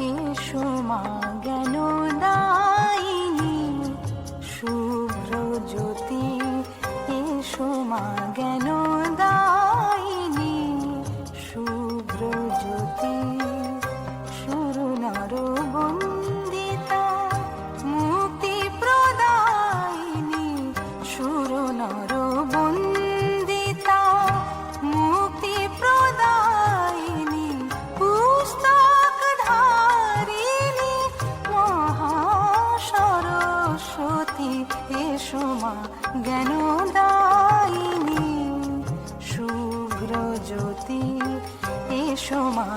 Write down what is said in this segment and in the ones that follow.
রাখি সোমা জ্ঞান দায়নি শুভ্র জ্যোতি এ সোমা জ্ঞান জ্ঞানদায়িনী শুভ্র জ্যোতি এসো মা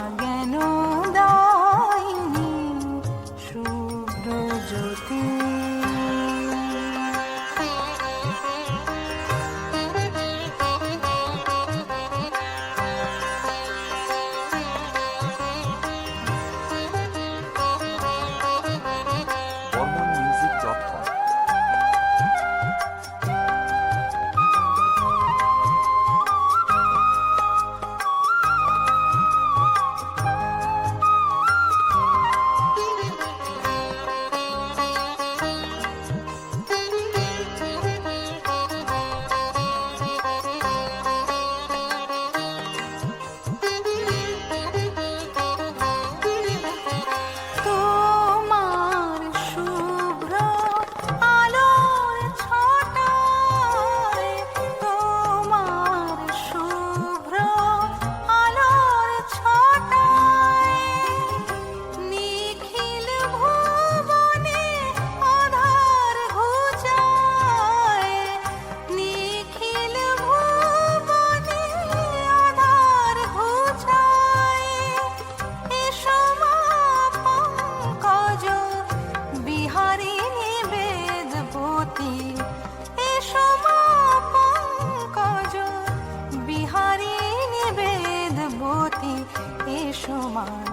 吗？